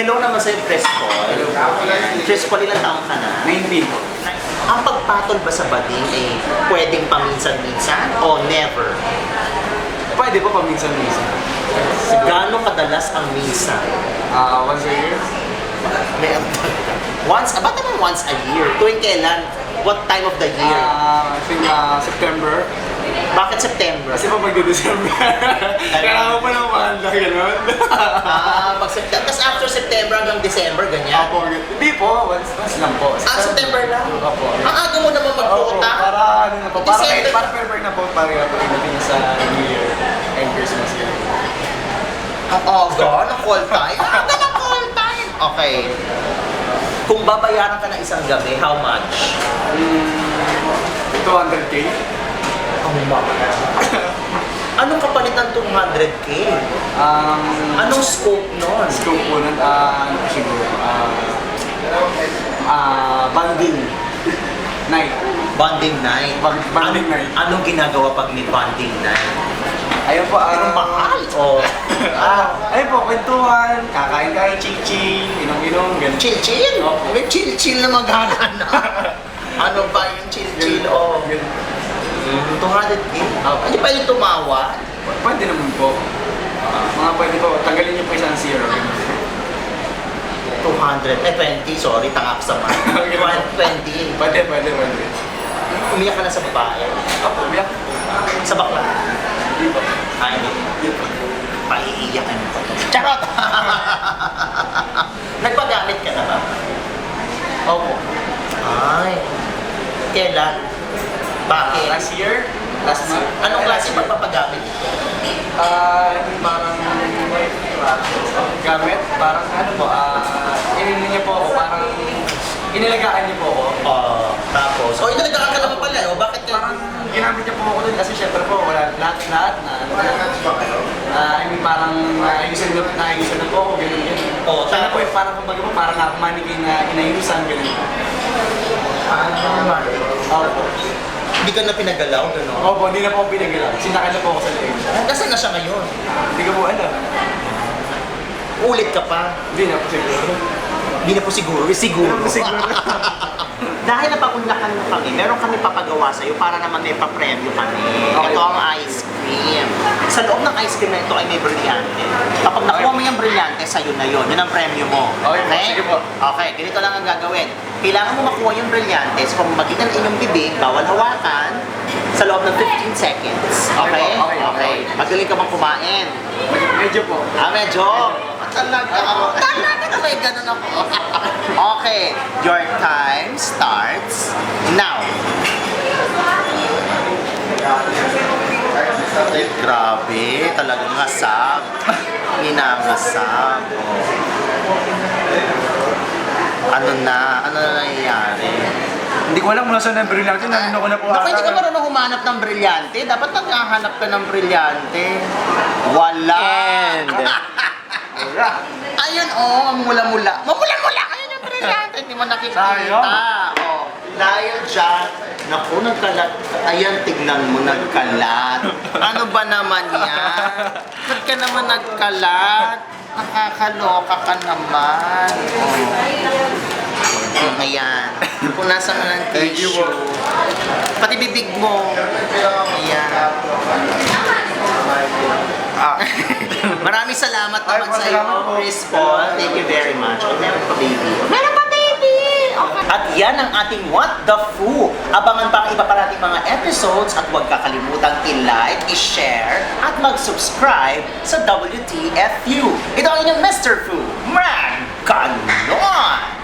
Hello naman sa'yo, Chris Paul. Chris Paul, ilang taong ka na? 19 po. Ang pagpatol ba sa bading eh pwedeng paminsan-minsan o never? Pwede po paminsan-minsan. Gaano kadalas ang minsan? Ah, once a year? May once, ah, ba't naman once a year? Tuwing kailan? What time of the year? Ah, I think ah, September. Bakit September? Kasi pa magde-December. Kailangan pa ng wanda, gano'n. Ah, pag September. Tapos after September hanggang December, ganyan? Apo, hindi po. Once, once lang po. Ah, September lang? Opo. Ang aga mo naman Opo, magputa? para ano na po. Para, December. para prepare na po para pagdating sa New Year and Christmas. Ang aga ng call time? Ang aga ng call time! Okay. Kung babayaran ka ng isang gabi, how much? 200k? Ang mahal. Anong kapalit ng 200k? Um, Anong scope nun? scope po nun, ah, ano po siguro, ah, ah, banding night. Bonding night. Bond- bonding night. Anong ginagawa pag may bonding night? Ayun po, ah, Pero mahal. O, Ah, ayun po, kwentuhan, kakain-kain, ching-ching, inom-inom, ganun. chill-chill. May chill-chill na maghahanap. ano ba yung chill-chill? O, Ganun. 200k? Ano pa yung tumawa? Pwede naman po. Ah, mga pwede po, tanggalin niyo po isang zero. ganun. 200, eh 20, sorry, tangak sa man. 20. Pwede, pwede, pwede. Umiyak ka na sa babae. Opo, biyak. Sa bakla. Di ba? Ay, hindi. Paiiyak ka na. Charot! Nagpagamit ka na ba? Opo. Ay. Kailan? Bakit? Last year? Last month? Anong klase pagpapagamit? Ah, yung parang gamit, parang ano po, ah, inino niya po ako, parang inilagaan niya po ako. Oh, tapos. Oh, inalagaan ka naman pala. Oh, bakit ka? Parang ginamit niya po ako dun kasi syempre po wala lahat-lahat na Ah, I mean parang naayusan na naayusan na po ako, ganun ganun. Oo, Sana po eh, parang kumbaga po, parang nakamanikin na inayusan, ganun. Opo. Hindi ka na pinagalaw, gano'n? Opo, hindi na po ako pinagalaw. Sinakal na po ako sa leeg. Nasaan na siya ngayon? Hindi ko po alam. Ulit ka pa. Hindi na po siguro. Hindi na po siguro. Siguro. Siguro. Dahil napakunlakan mo kami, meron kami papagawa sa'yo para naman may papremyo kami. Okay. Ito ang ice cream. Sa loob ng ice cream na ito ay may brilyante. Brilyante, sa'yo na yun. Yun ang premyo mo. Okay po, sige po. Okay, ganito lang ang gagawin. Kailangan mo makuha yung brilyante sa pamamagitan ng inyong bibig, bawal hawakan, sa loob ng 15 seconds. Okay? Okay, okay, okay. Magaling ka bang kumain? Medyo po. Ah, medyo. Talaga ako. Talaga may ganun ako. okay, your time starts now. Grabe. Talagang ngasab. Minangasab. Oh. Ano na? Ano na nangyayari? Hindi ko alam kung nasaan na yung brilyante, nandun ako na po Naku, hindi ka marunong humanap ng brilyante. Dapat naghahanap ka ng brilyante. Wala. And- Ayun, oh, ang mula-mula. Mamula-mula! Ayun ang brilyante. Hindi mo nakikita. Sayang. Oh, dahil dyan, naku, nagkalat. Ayan, tignan mo, nagkalat. Ano ba naman yan? Ba't ka naman nagkalat? Nakakaloka ka naman. Oh. Ayan. Kung nasa ka ng tissue. Pati bibig mo. Ayan. Ah. Maraming salamat naman sa iyo. Chris Paul. Thank you very much. Oh. Meron pa baby! Yan ang ating What the Foo. Abangan pa ang iba pa nating mga episodes at huwag kakalimutang i-like, i-share, at mag-subscribe sa WTFU. Ito ang inyong Mr. Fu. Mag! Ganon!